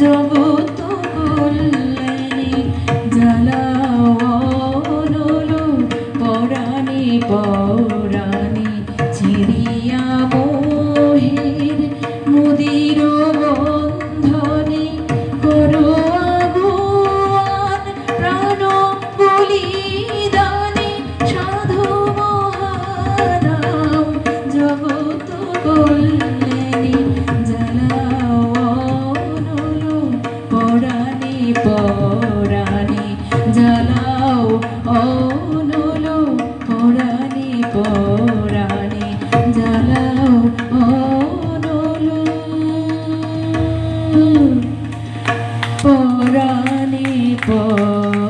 জগত কল্যাণী জ্বালাও অনুলো পরাণে পরাণে চিরিয়া মোহের মুদির পরাণে পর